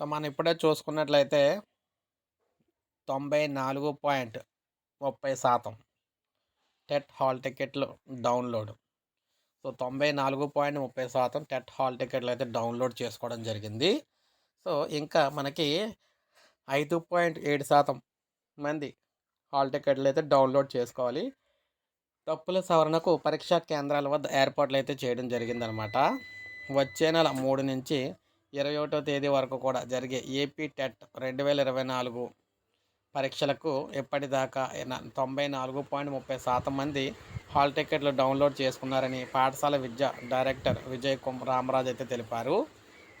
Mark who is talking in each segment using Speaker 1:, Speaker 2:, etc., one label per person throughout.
Speaker 1: So మనం ఇప్పుడే చూసుకున్నట్లయితే తొంభై నాలుగు పాయింట్ ముప్పై శాతం టెట్ హాల్ టికెట్లు డౌన్లోడ్. సో తొంభై నాలుగు పాయింట్ ముప్పై శాతం టెట్ హాల్ టికెట్లు అయితే డౌన్లోడ్ చేసుకోవడం జరిగింది. సో ఇంకా మనకి ఐదు పాయింట్ ఏడు శాతం మంది హాల్ టికెట్లు అయితే డౌన్లోడ్ చేసుకోవాలి. తప్పుల సవరణకు పరీక్షా కేంద్రాల వద్ద ఏర్పాట్లు అయితే చేయడం జరిగిందనమాట. వచ్చే నెల మూడు నుంచి ఇరవై ఒకటో తేదీ వరకు కూడా జరిగే ఏపీ టెట్ రెండు వేల ఇరవై నాలుగు పరీక్షలకు ఇప్పటిదాకా తొంభై నాలుగు పాయింట్ ముప్పై శాతం మంది హాల్ టికెట్లు డౌన్లోడ్ చేసుకున్నారని పాఠశాల విద్య డైరెక్టర్ విజయ్ కుమ్ రామరాజ్ అయితే తెలిపారు.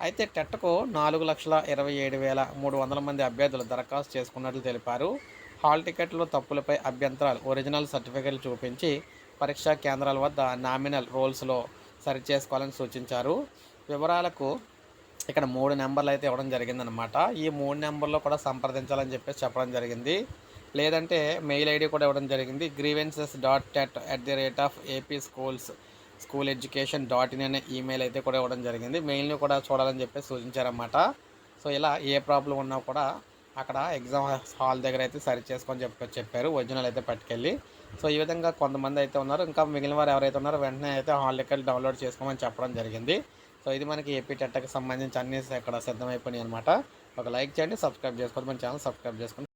Speaker 1: అయితే టెట్కు నాలుగు లక్షల ఇరవై ఏడు వేల మూడు వందల మంది అభ్యర్థులు దరఖాస్తు చేసుకున్నట్లు తెలిపారు. హాల్ టికెట్లు తప్పులపై అభ్యంతరాలు ఒరిజినల్ సర్టిఫికెట్లు చూపించి పరీక్షా కేంద్రాల వద్ద నామినల్ రోల్స్లో సరిచేసుకోవాలని సూచించారు. వివరాలకు ఇక్కడ మూడు నెంబర్లు అయితే ఇవ్వడం జరిగిందనమాట ఈ మూడు నెంబర్లో కూడా సంప్రదించాలని చెప్పేసి చెప్పడం జరిగింది. లేదంటే మెయిల్ ఐడి కూడా ఇవ్వడం జరిగింది. Grievances dot TET at the rate of AP schools school education dot in అనే ఈమెయిల్ అయితే కూడా ఇవ్వడం జరిగింది. మెయిల్ని కూడా చూడాలని చెప్పి సూచించారన్నమాట. సో ఇలా ఏ ప్రాబ్లం ఉన్నా కూడా అక్కడ ఎగ్జామ్ హాల్ దగ్గర అయితే సరి చేసుకొని చెప్పి చెప్పారు. ఒరిజినల్ అయితే పట్టుకెళ్ళి. సో ఈ విధంగా కొంతమంది అయితే ఉన్నారు. ఇంకా మిగిలిన వారు ఎవరైతే ఉన్నారో వెంటనే అయితే హాల్ దగ్గర డౌన్లోడ్ చేసుకోమని చెప్పడం జరిగింది. సో ఇది మనకి ఏపీ టెట్కి సంబంధించి అన్ని ఇక్కడ సిద్ధమైపోయినాయి అనమాట ఒక లైక్ చేయండి సబ్స్క్రైబ్ చేసుకోండి మన ఛానల్ సబ్స్క్రైబ్ చేసుకోండి.